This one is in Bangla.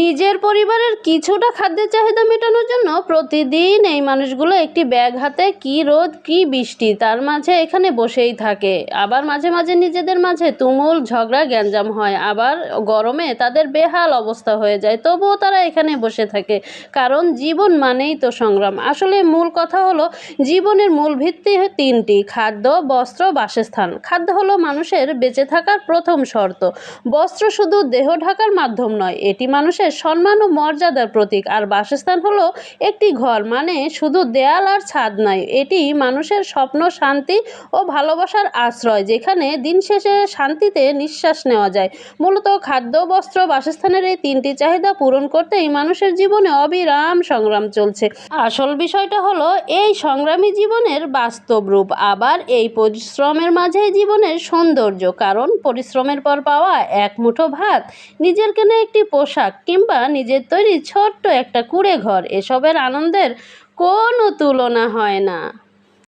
নিজের পরিবারের কিছুটা খাদ্যের চাহিদা মেটানোর জন্য প্রতিদিন এই মানুষগুলো একটি ব্যাগ হাতে কী রোদ, কী বৃষ্টি তার মাঝে এখানে বসেই থাকে। আবার মাঝে মাঝে নিজেদের মাঝে তুমুল ঝগড়া, গ্যাঞ্জাম হয়। আবার গরমে তাদের বেহাল অবস্থা হয়ে যায়। তবুও তারা এখানে বসে থাকে। কারণ জীবন মানেই তো সংগ্রাম। আসলে মূল কথা হলো, জীবনের মূল ভিত্তি তিনটি। খাদ্য, বস্ত্র, বাসস্থান। খাদ্য হলো মানুষের বেঁচে থাকার প্রথম শর্ত। বস্ত্র শুধু দেহ ঢাকার মাধ্যম নয়, এটি মানুষের সম্মান ও মর্যাদার প্রতীক। আর বাসস্থান হলো একটি ঘর মানে শুধু দেয়াল আর ছাদ নয় এটি মানুষের স্বপ্ন, শান্তি ও ভালোবাসার আশ্রয়, যেখানে দিন শেষে শান্তিতে নিঃশ্বাস নেওয়া যায়। মূলত খাদ্য, বস্ত্র, বাসস্থানের এই তিনটি চাহিদা পূরণ করতেই মানুষের জীবনে অবিরাম সংগ্রাম চলছে। আসল বিষয়টা হলো, এই সংগ্রামী জীবনের বাস্তব রূপ। আবার এই পরিশ্রমের মাঝেই জীবনের সৌন্দর্য, কারণ পরিশ্রমের পর পাওয়া এক মুঠো ভাত, নিজের কেনা একটি পোশাক কিংবা নিজের তৈরি ছোট্ট একটা কুঁড়ে ঘর এসবের আনন্দের কোনো তুলনা হয় না।